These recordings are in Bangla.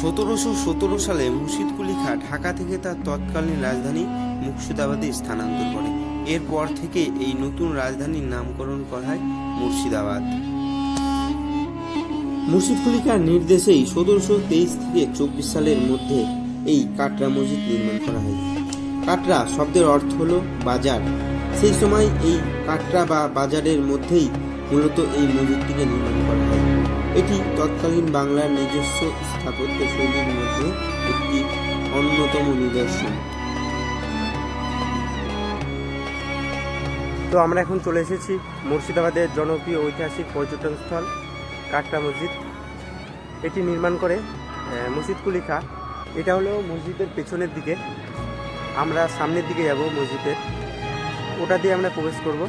সতেরোশো সতেরো সালে মুর্শিদ কুলি খাঁ ঢাকা থেকে তার তৎকালীন রাজধানী মুর্শিদাবাদে স্থানান্তর করে। এরপর থেকে এই নতুন রাজধানীর নামকরণ করা হয় মুর্শিদাবাদ। মুর্শিদ কুলি নির্দেশেই সতেরোশো তেইশ থেকে চব্বিশ সালের মধ্যে এই কাটরা মসজিদ নির্মাণ করা হয়। কাটরা শব্দের অর্থ হলো বাজার। সেই সময় এই কাটরা বা বাজারের মধ্যেই মূলত এই মসজিদটিকে নির্মাণ করা হয়। এটি তৎকালীন বাংলার নিজস্ব স্থাপত্য শৈলীর মধ্যে একটি অন্যতম নিদর্শন। তো আমরা এখন চলে এসেছি মুর্শিদাবাদের জনপ্রিয় ঐতিহাসিক পর্যটন স্থল, কাটরা মসজিদ। এটি নির্মাণ করে মসজিদ খা এটা হলো মসজিদের পেছনের দিকে। আমরা সামনের দিকে যাব মসজিদের। ওটা দিয়ে আমরা প্রবেশ করব।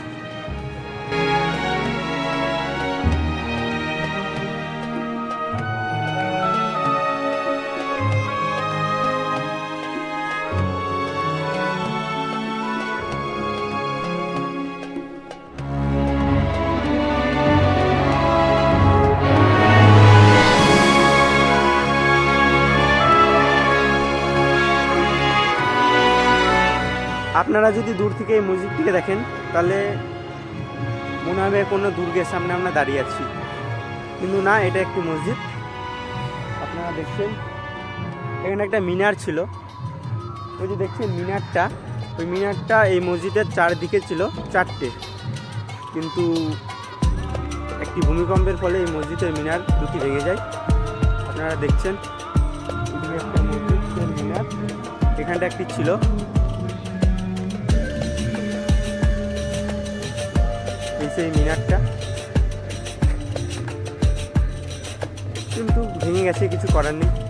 আপনারা যদি দূর থেকে এই মসজিদটিকে দেখেন, তাহলে মনে হবে কোনো দুর্গের সামনে আমরা দাঁড়িয়ে আছি। কিন্তু না, এটা একটি মসজিদ। আপনারা দেখছেন, এখানে একটা মিনার ছিল। ওই যে দেখছেন মিনারটা, ওই মিনারটা এই মসজিদের চারদিকে ছিল, চারটে। কিন্তু একটি ভূমিকম্পের ফলে এই মসজিদের মিনার দুটি ভেঙে যায়। আপনারা দেখছেন একটা মসজিদের মিনার, এখানটা একটি ছিল। এই সেই মিনারটা। কিন্তু ভেঙে গেছে কিছু করার নেই।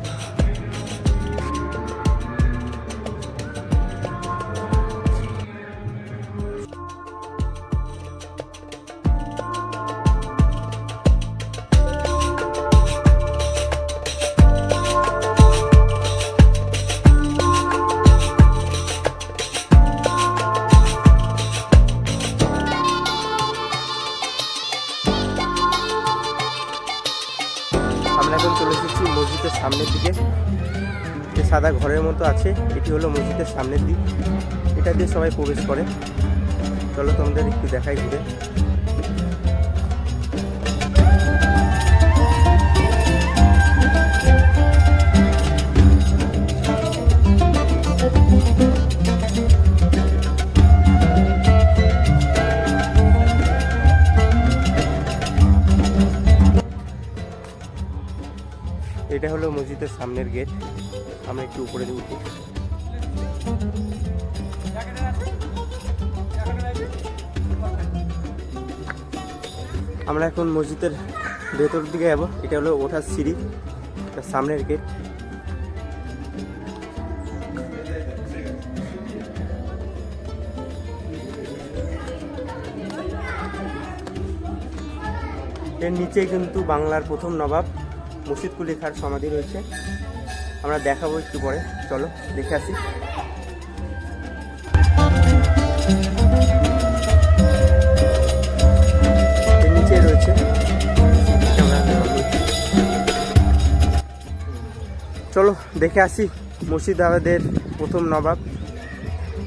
মতো আছে, এটি হলো মসজিদের সামনের দিক। এটা দিয়ে সবাই প্রবেশ করে। চলো তোমাদের একটু দেখাই ঘুরে। এটা হলো মসজিদের সামনের গেট। আমরা একটু উপরে উঠি। আমরা এখন মসজিদের ভেতর দিকে যাব। এটা হলো ওঠার সিঁড়ি তার সামনের গেট। এর নিচে কিন্তু বাংলার প্রথম নবাব মসজিদ কুলি খার সমাধি রয়েছে। আমরা দেখাবো একটু পরে। চলো, দেখে আসি। রয়েছে। চলো, দেখে আসি মুর্শিদাবাদের প্রথম নবাব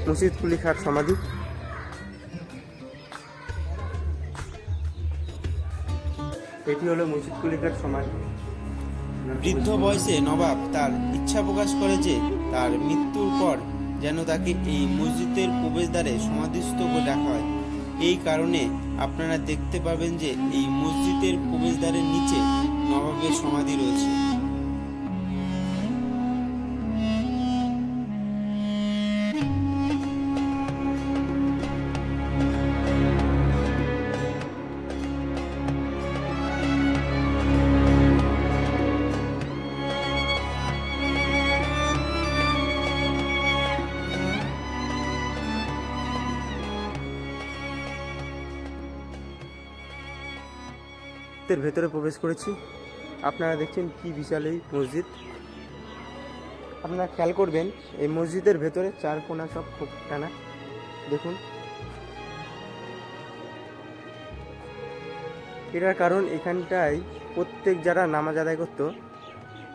মুর্শিদ কুলি খার সমাধি। এটি হলো মুর্শিদ কুলি খার সমাধি। বৃদ্ধ বয়সে নবাব তার ইচ্ছা প্রকাশ করে যে তার মৃত্যুর পর যেন তাকে এই মসজিদের প্রবেশদ্বারে সমাধিস্থ করে রাখা হয়। এই কারণে আপনারা দেখতে পাবেন যে এই মসজিদের প্রবেশদ্বারের নিচে নবাবের সমাধি রয়েছে। মসজিদের ভেতরে প্রবেশ করেছি। আপনারা দেখছেন কি বিশাল এই মসজিদ। আপনারা খেয়াল করবেন, এই মসজিদের ভেতরে চার কোনা সব খুব টানা। দেখুন। এটার কারণ এখানটায় প্রত্যেক যারা নামাজ আদায় করতো,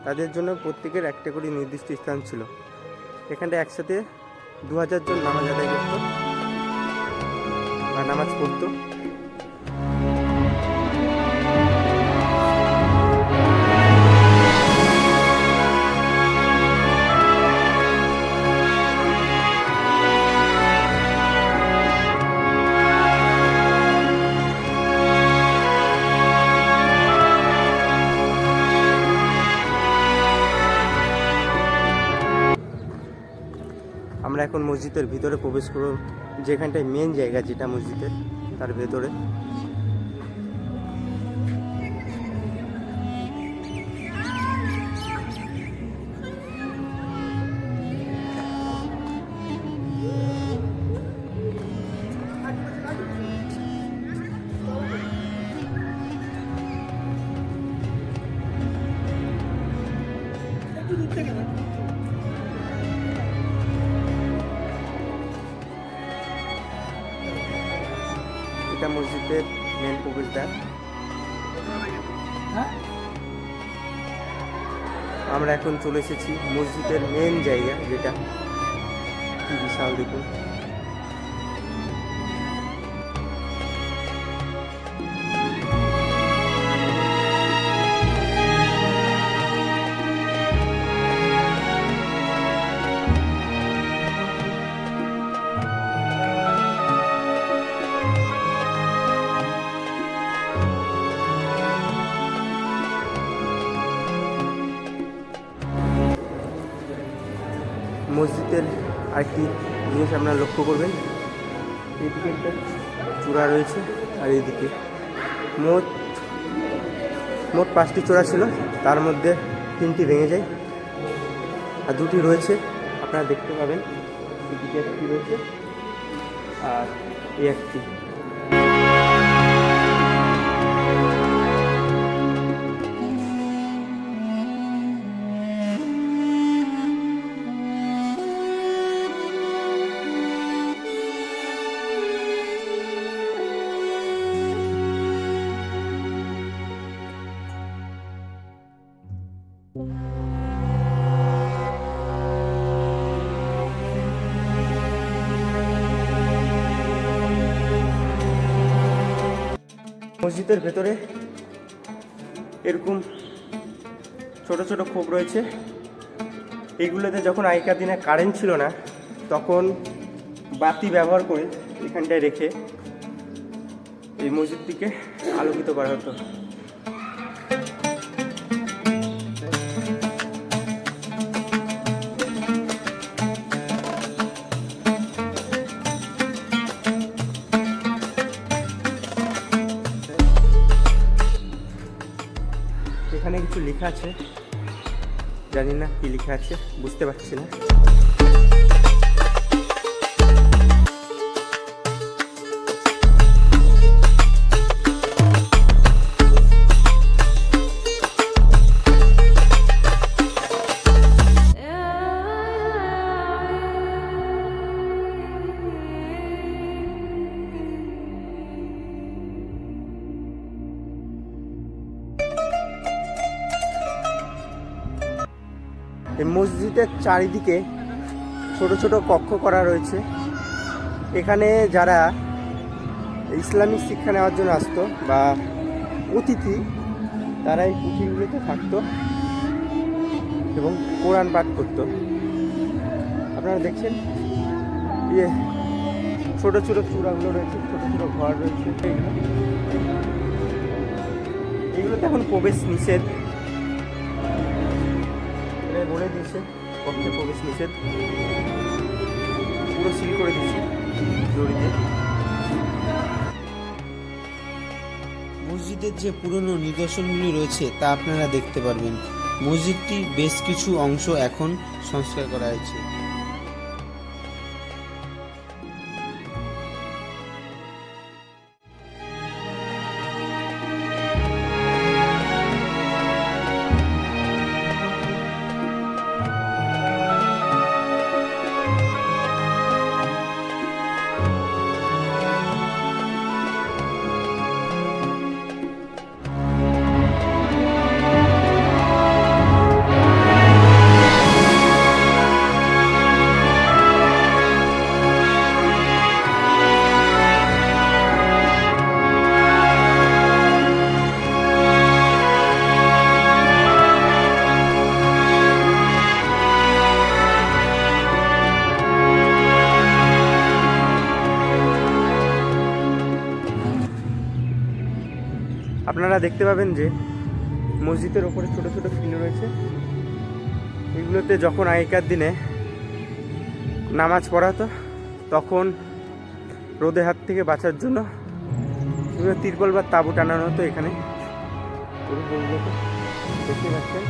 তাদের জন্য প্রত্যেকের একটা করে নির্দিষ্ট স্থান ছিল। এখানটা একসাথে দু হাজার জন নামাজ আদায় করতো বা নামাজ পড়তো। মসজিদের ভিতরে প্রবেশ করব যেখানটায় মেন জায়গা যেটা মসজিদের তার ভেতরে। আমরা এখন চলে এসেছি মসজিদের মেন জায়গা যেটা কি বিশাল দেখুন। আরেকটি জিনিস আপনারা লক্ষ্য করবেন। এইদিকে একটা চূড়া রয়েছে আর এইদিকে মোট মোট পাঁচটি চূড়া ছিল। তার মধ্যে তিনটি ভেঙে যায় আর দুটি রয়েছে। আপনারা দেখতে পাবেন এদিকে একটি রয়েছে আর এই একটি। মসজিদের ভেতরে এরকম ছোট ছোট খোপ রয়েছে। এইগুলোতে যখন আগেকার দিনে কারেন্ট ছিল না, তখন বাতি ব্যবহার করে এখানটায় রেখে এই মসজিদটিকে আলোকিত করা হতো। লেখা আছে? জানি না কি লেখা আছে বুঝতে পারছি না। মসজিদের চারিদিকে ছোট ছোট কক্ষ করা রয়েছে। এখানে যারা ইসলামিক শিক্ষা নেওয়ার জন্য আসতো বা অতিথি তারা এই কুঠিরগুলিতে থাকতো এবং কোরআন পাঠ করতো। আপনারা দেখছেন? ইয়ে ছোট ছোট চূড়াগুলো রয়েছে, ছোট ছোট ঘর রয়েছে। এগুলো এগুলোতে এখন প্রবেশ নিষেধ। বলে দিয়েছে। কক্ষে প্রবেশ নিষেধ। পুরো সিল করে দিয়েছে জড়িতে মসজিদের যে পুরনো নিদর্শনগুলি রয়েছে, তা আপনারা দেখতে পারবেন। মসজিদটি বেশ কিছু অংশ এখন সংস্কার করা হয়েছে। দেখতে পাবেন যে মসজিদের ওপরে ছোট ছোট ফিল রয়েছে। এগুলোতে যখন আগেকার দিনে নামাজ পড়াতো, তখন রোদে হাত থেকে বাঁচার জন্য তিরপল বা তাঁবু টানানো হতো এখানে। দেখতে পাচ্ছেন।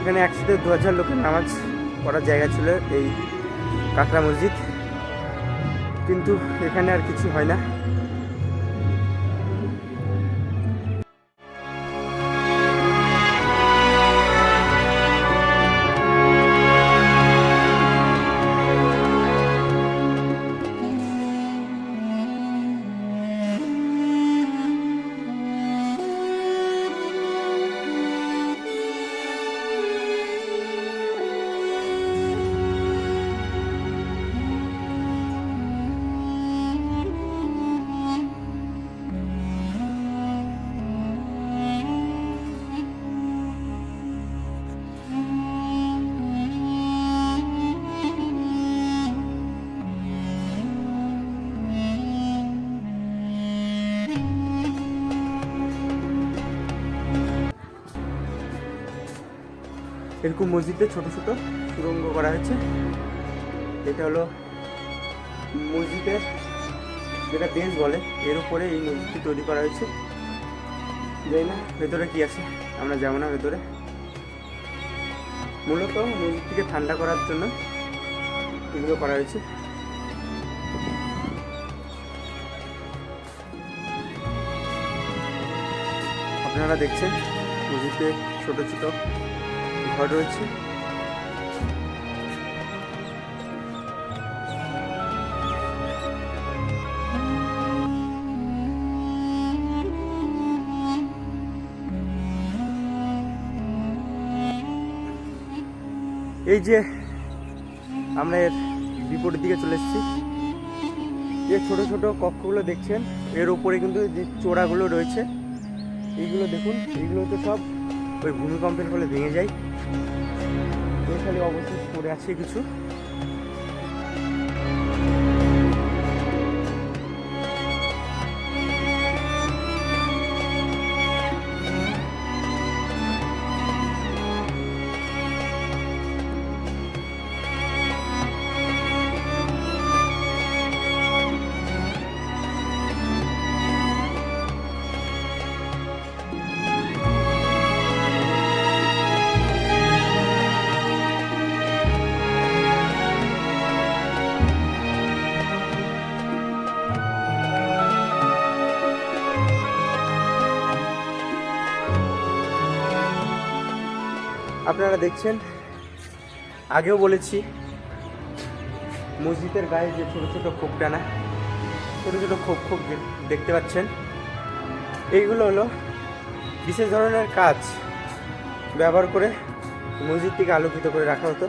এখানে একসাথে দু হাজার লোকের নামাজ পড়ার জায়গা ছিল এই কাঁকড়া মসজিদ। কিন্তু এখানে আর কিছু হয় না। এরকম মসজিদে ছোট ছোট সুরঙ্গ করা হয়েছে। এটা হলো মসজিদের যেটা বেঞ্চ বলে, এর উপরে এই মসজিদটি তৈরি করা হয়েছে। যাই না ভেতরে কি আছে, আমরা যাব না ভেতরে। মূলত মসজিদটিকে ঠান্ডা করার জন্য এগুলো করা হয়েছে। আপনারা দেখছেন মসজিদে ছোট ছোট ঘর রয়েছে। এই যে আমরা এর বিপরীত দিকে চলে এসেছি। যে ছোট ছোট কক্ষগুলো দেখছেন, এর উপরে কিন্তু যে চোড়াগুলো রয়েছে, এইগুলো দেখুন, এইগুলো তো সব ওই ভূমিকম্পের ফলে ভেঙে যায়। খালি অবশেষ পড়ে আছে কিছু। আপনারা দেখছেন, আগেও বলেছি, মসজিদের গায়ে যে ছোট ছোট খোপ টানা ছোট ছোট খোপ খোপ দেখতে পাচ্ছেন, এইগুলো হলো বিশেষ ধরনের কাজ ব্যবহার করে মসজিদটিকে আলোকিত করে রাখা হতো।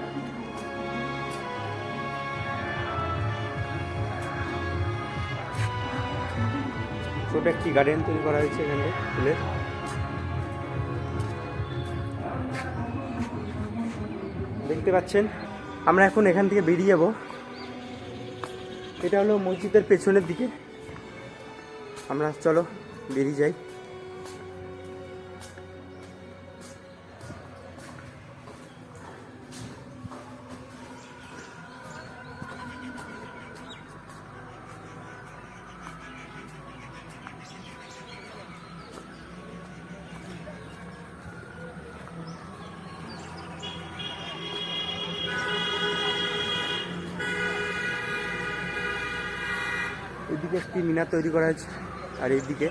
ছোট একটি গার্ডেন তৈরি করা হয়েছে এখানে ফুলের। দেখতে পাচ্ছেন। আমরা এখন এখান থেকে বেরিয়ে যাব। এটা হলো মসজিদের পেছনের দিকে। আমরা চলো বেরিয়ে যাই। একটি মিনার তৈরি করা হয়েছে আর এইদিকে